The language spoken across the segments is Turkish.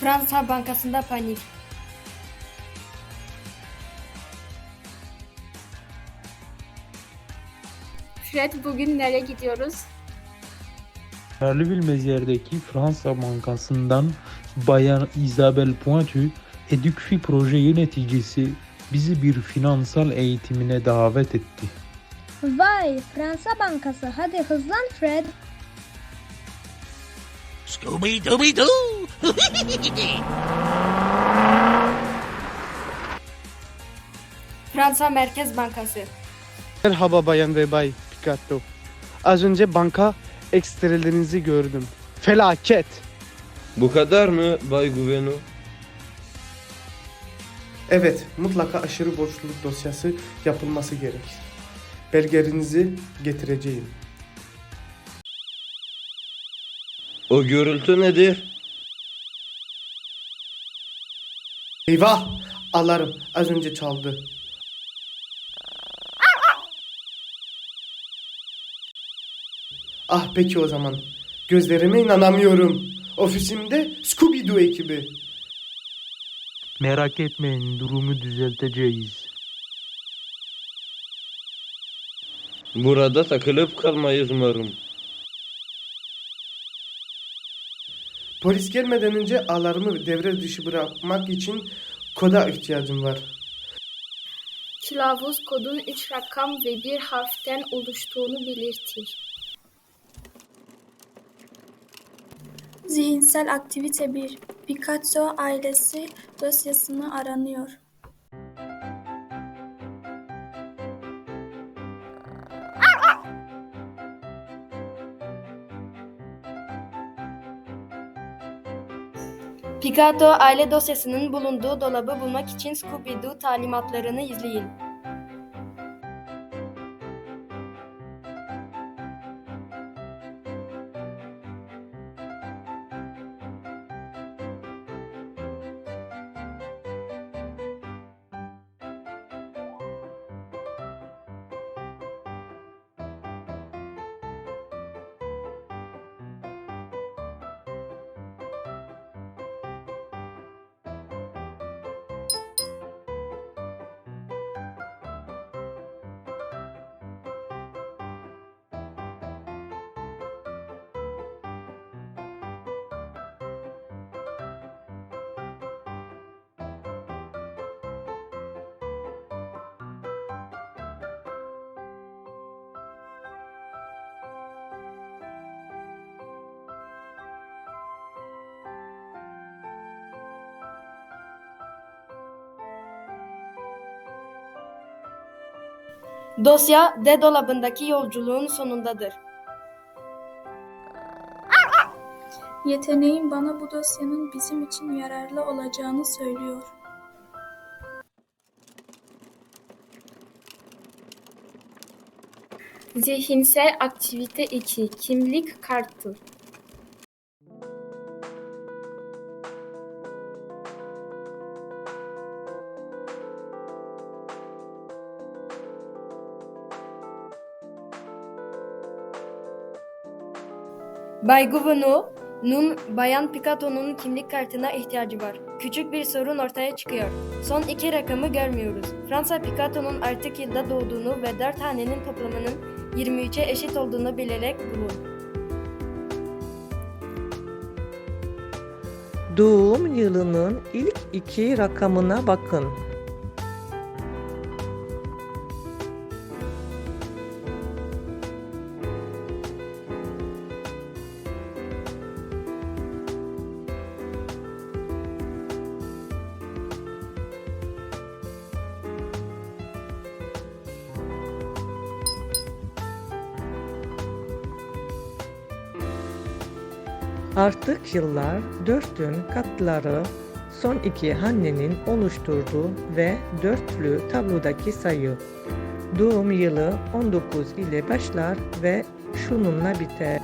Fransa Bankası'nda panik. Fred bugün nereye gidiyoruz? Charleville-Mézière'deki Fransa Bankası'ndan Bayan Isabelle Pointu, Edukfi proje yöneticisi bizi bir finansal eğitimine davet etti. Vay Fransa Bankası hadi hızlan Fred. Scooby Dooby Doo! Fransa Merkez Bankası. Merhaba bayan ve bay Picasso. Az önce banka ekstrelerinizi gördüm. Felaket. Bu kadar mı Bay Guveno? Evet, mutlaka aşırı borçluluk dosyası yapılması gerek. Belgelerinizi getireceğim. O gürültü nedir? Eyvah! Alarm az önce çaldı. Ah peki o zaman. Gözlerime inanamıyorum. Ofisimde Scooby-Doo ekibi. Merak etmeyin durumu düzelteceğiz. Burada takılıp kalmayız umarım. Polis gelmeden önce alarmı devre dışı bırakmak için koda ihtiyacım var. Kılavuz kodun 3 rakam ve bir harften oluştuğunu belirtir. Zihinsel aktivite 1. Picasso ailesi dosyasını aranıyor. Picato aile dosyasının bulunduğu dolabı bulmak için Scooby-Doo talimatlarını izleyin. Dosya D dolabındaki yolculuğun sonundadır. Yeteneğim bana bu dosyanın bizim için yararlı olacağını söylüyor. Zihinsel aktivite 2. Kimlik kartı. Bay Gouvenou,'nun Bayan Picato'nun kimlik kartına ihtiyacı var. Küçük bir sorun ortaya çıkıyor. Son iki rakamı görmüyoruz. Fransa Picato'nun artık yılda doğduğunu ve dört hanenin toplamının 23'e eşit olduğunu bilerek bulun. Doğum yılının ilk iki rakamına bakın. Artık yıllar dörtün katları son iki hanenin oluşturduğu ve dörtlü tablodaki sayı. Doğum yılı 19 ile başlar ve şununla biter.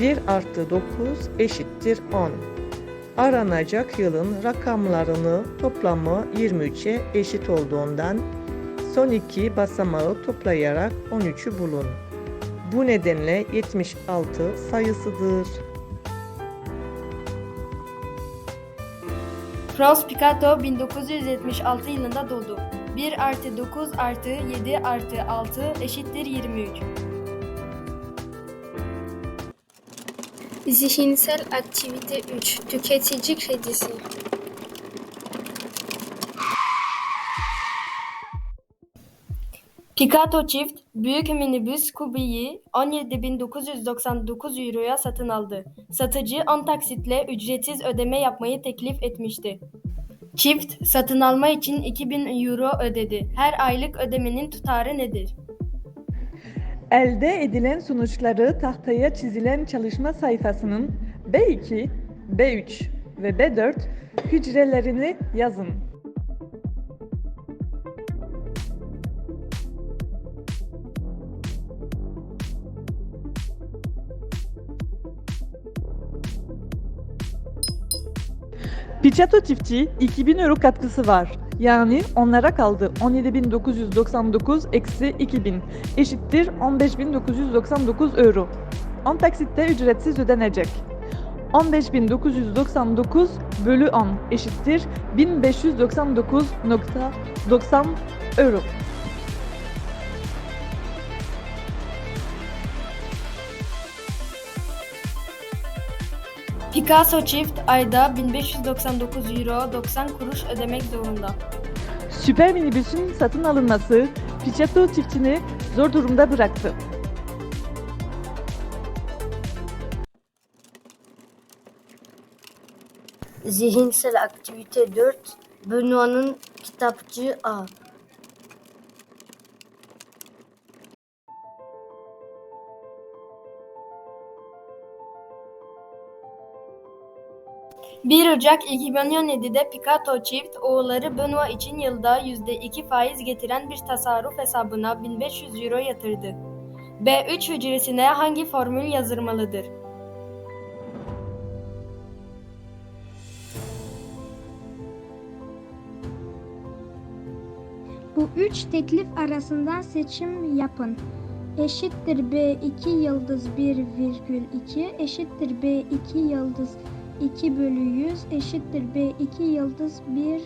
1 artı 9 eşittir 10. Aranacak yılın rakamlarını toplamı 23'e eşit olduğundan son iki basamağı toplayarak 13'ü bulun. Bu nedenle 76 sayısıdır. Franz Picasso 1976 yılında doğdu. 1 artı 9 artı 7 artı 6 eşittir 23. Zihinsel aktivite 3. Tüketici kredisi. Picasso çift büyük minibüs Kubi'yi 17.999 euroya satın aldı. Satıcı 10 taksitle ücretsiz ödeme yapmayı teklif etmişti. Çift satın alma için 2000 euro ödedi. Her aylık ödemenin tutarı nedir? Elde edilen sonuçları tahtaya çizilen çalışma sayfasının B2, B3 ve B4 hücrelerini yazın. Picato çiftçi 2000 euro katkısı var. Yani onlara kaldı 17.999 eksi 2000 eşittir 15.999 euro. 10 taksitte ücretsiz ödenecek. 15.999 bölü 10 eşittir 1599.90 euro. Picasso çift ayda 1599 euro 90 kuruş ödemek zorunda. Süper minibüsün satın alınması Picato çiftçini zor durumda bıraktı. Zihinsel aktivite 4. Benoît'ın kitapçı A. Bir Ocak 2017'de Picasso çift oğulları Benoit için yılda %2 faiz getiren bir tasarruf hesabına 1500 euro yatırdı. B3 hücresine hangi formül yazılmalıdır? Bu üç teklif arasından seçim yapın. Eşittir B2 yıldız 1 virgül 2 eşittir B2 yıldız 2 bölü 100 eşittir B2 yıldız 1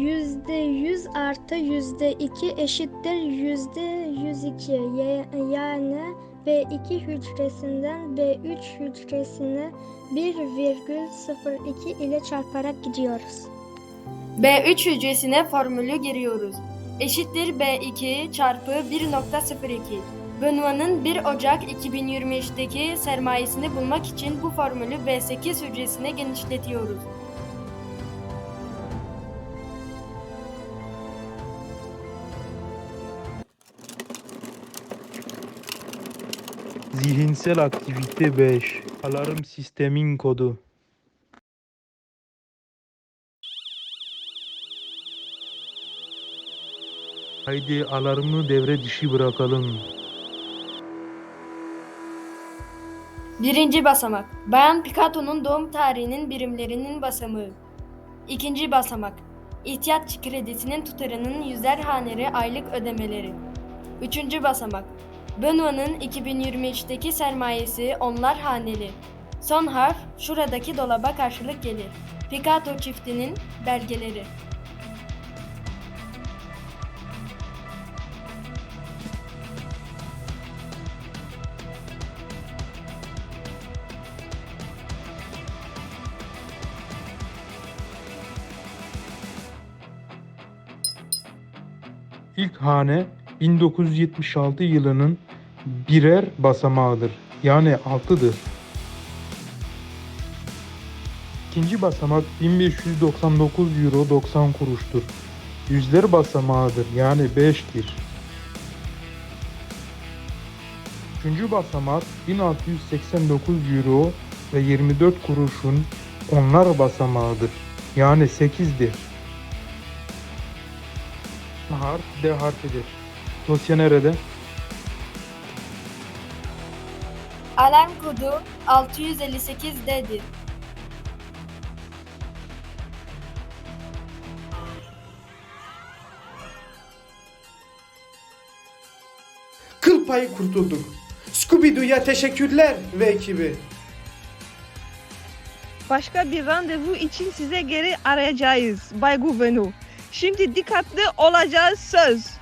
Yüzde yüz artı yüzde iki eşittir yüzde yüz iki. Ya- Yani B2 hücresinden B3 hücresine 1,02 ile çarparak gidiyoruz. B3 hücresine formülü giriyoruz. Eşittir B2 çarpı 1.02. Benoit'ın 1 Ocak 2023'teki sermayesini bulmak için bu formülü B8 hücresine genişletiyoruz. Zihinsel aktivite 5. Alarm sistemin kodu. Haydi alarmı devre dışı bırakalım. Birinci basamak. Bayan Picasso'nun doğum tarihinin birimlerinin basamağı. İkinci basamak. İhtiyaç kredisinin tutarının yüzer haneli aylık ödemeleri. Üçüncü basamak. Benoit'ın 2023'teki sermayesi onlar haneli. Son harf şuradaki dolaba karşılık gelir. Picasso çiftinin belgeleri. İlk hane 1976 yılının birer basamağıdır. Yani 6'dır. İkinci basamak 1599 euro 90 kuruştur. yüzler basamağıdır yani 5'tir. Üçüncü basamak 1689 euro ve 24 kuruşun onlar basamağıdır. Yani 8'dir. Harf D harfidir. Dosya nerede? Alarm kodu 658D'dir. Kıl payı kurtulduk. Scooby-Doo'ya teşekkürler ve ekibi. Başka bir randevu için size geri arayacağız Bay Guvenu. Şimdi dikkatli olacağız söz.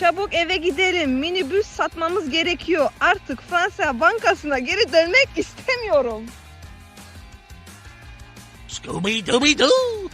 Çabuk eve gidelim. Minibüs satmamız gerekiyor. Artık Fransa bankasına geri dönmek istemiyorum. Scooby Dooby Doo!